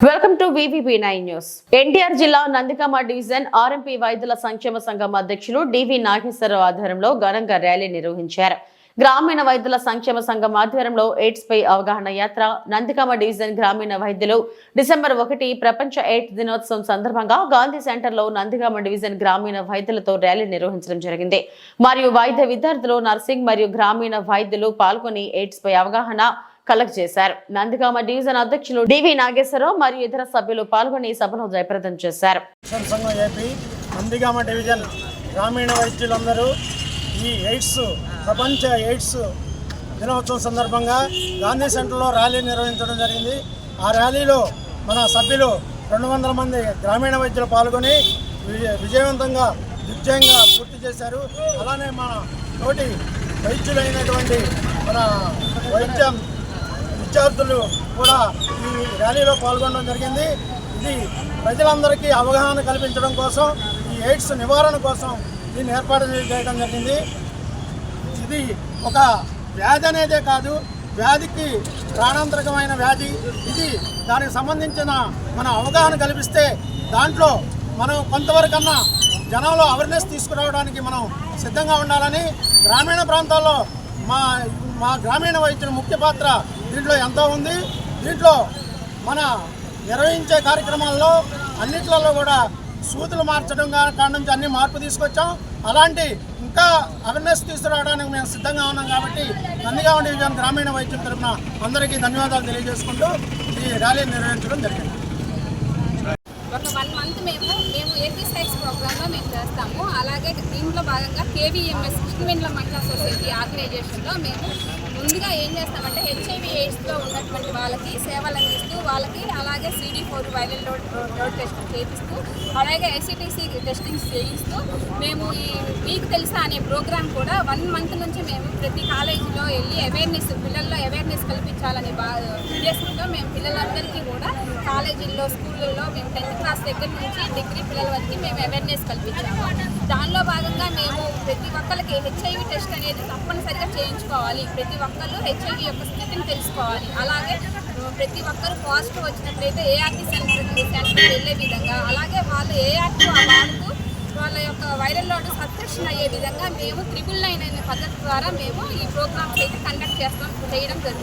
Welcome to VVP nine news. NTR జిల్లా Nandigama division RMP వైద్యుల సంక్షేమ సంఘం అధ్యక్షులు డివి నాగేశ్వరరావు ఆధ్వర్యంలో ఘనంగా ర్యాలీ నిర్వహించారు. గ్రామీణ వైద్యుల సంక్షేమ సంఘం ఆధ్వర్యంలో ఎయిడ్స్ పై అవగాహన యాత్ర నందిగామ డివిజన్ గ్రామీణ వైద్యులు డిసెంబర్ ఒకటి ప్రపంచ ఎయిడ్స్ దినోత్సవం సందర్భంగా గాంధీ సెంటర్లో నందిగామ డివిజన్ గ్రామీణ వైద్యులతో ర్యాలీ నిర్వహించడం జరిగింది. మరియు వైద్య విద్యార్థులు నర్సింగ్ మరియు గ్రామీణ వైద్యులు పాల్గొని ఎయిడ్స్ పై అవగాహన కలెక్ట్ చేశారు. నందిగామ డివిజన్ అధ్యక్షులు డివి నాగేశ్వరరావు మరియు ఇతర సభ్యులు పాల్గొని సభను జయప్రదం చేశారు. నందిగామ డివిజన్ గ్రామీణ వైద్యులందరూ ఈ ఎయిడ్స్ ప్రపంచ ఎయిడ్స్ దినోత్సవం సందర్భంగా గాంధీ సెంటర్లో ర్యాలీ నిర్వహించడం జరిగింది. ఆ ర్యాలీలో మన సభ్యులు రెండు వందల మంది గ్రామీణ వైద్యులు పాల్గొని విజయ- విజయవంతంగా దిగ్జయంగా పూర్తి చేశారు. అలానే మన తోటి వైద్యులైనటువంటి మన వైద్యం విద్యార్థులు కూడా ఈ ర్యాలీలో పాల్గొనడం జరిగింది. ఇది ప్రజలందరికీ అవగాహన కల్పించడం కోసం ఈ ఎయిడ్స్ నివారణ కోసం దీన్ని ఏర్పాటు చేయడం జరిగింది. ఇది ఒక వ్యాధి అనేదే కాదు వ్యాధికి ప్రాణాంతరకమైన వ్యాధి. ఇది దానికి సంబంధించిన మన అవగాహన కల్పిస్తే దాంట్లో మనం కొంతవరకన్నా జనంలో అవేర్నెస్ తీసుకురావడానికి మనం సిద్ధంగా ఉండాలని గ్రామీణ ప్రాంతాల్లో మా మా గ్రామీణ వైద్యుల ముఖ్య పాత్ర దీంట్లో ఎంతో ఉంది. దీంట్లో మన నిర్వహించే కార్యక్రమాల్లో అన్నిట్లలో కూడా సూతులు మార్చడం కా- కాడ నుంచి అన్ని మార్పు తీసుకొచ్చాం. అలాంటి ఇంకా అవేర్నెస్ తీసుకురావడానికి మేము సిద్ధంగా ఉన్నాం కాబట్టి నందిగామ డివిజన్ గ్రామీణ వైద్యం తరఫున అందరికీ ధన్యవాదాలు తెలియజేసుకుంటూ ఈ ర్యాలీ నిర్వహించడం జరిగింది ఒక వన్ మంత్ మేము మేము ఏపీ సైన్స్ ప్రోగ్రామ్లో మేము చేస్తాము అలాగే దీంట్లో భాగంగా కేవీఎంఎస్ కృష్ణవేంద్ర మహిళా సొసైటీ ఆర్గనైజేషన్లో మేము ముందుగా ఏం చేస్తామంటే హెచ్ఐవి ఎయిడ్స్లో ఉన్నటువంటి వాళ్ళకి సేవలు వాళ్ళకి అలాగే CD four viral load load test చేపిస్తూ అలాగే ఐసిటీసీ టెస్టింగ్ చేయిస్తూ మేము ఈ మీకు తెలుసా అనే ప్రోగ్రామ్ కూడా వన్ మంత్ నుంచి మేము ప్రతి కాలేజీలో వెళ్ళి అవేర్నెస్ పిల్లల్లో అవేర్నెస్ కల్పించాలనే బా ఉద్దేశంతో మేము పిల్లలందరికీ కూడా కాలేజీల్లో స్కూళ్ళల్లో మేము టెన్త్ క్లాస్ దగ్గర నుంచి డిగ్రీ పిల్లల వరకు మేము అవేర్నెస్ కల్పించాము. దానిలో భాగంగా మేము ప్రతి ఒక్కరికి హెచ్ఐవి టెస్ట్ అనేది తప్పనిసరిగా చేయించుకోవాలి. ప్రతి ఒక్కరు హెచ్ఐవి యొక్క స్థితిని తెలుసుకోవాలి. అలాగే ప్రతి ఒక్కరు పాజిటివ్ వచ్చినట్లయితే ఏఆర్టీ సెంటర్ వెళ్ళే విధంగా అలాగే వాళ్ళు ఏఆర్టీ వాడుతూ వాళ్ళ యొక్క వైరల్ లోడ్ సబ్స్క్రిప్షన్ అయ్యే విధంగా మేము త్రిబుల్ నైన్ అనే పద్ధతి ద్వారా మేము ఈ ప్రోగ్రామ్స్ అయితే కండక్ట్ చేస్తాం చేయడం జరుగుతుంది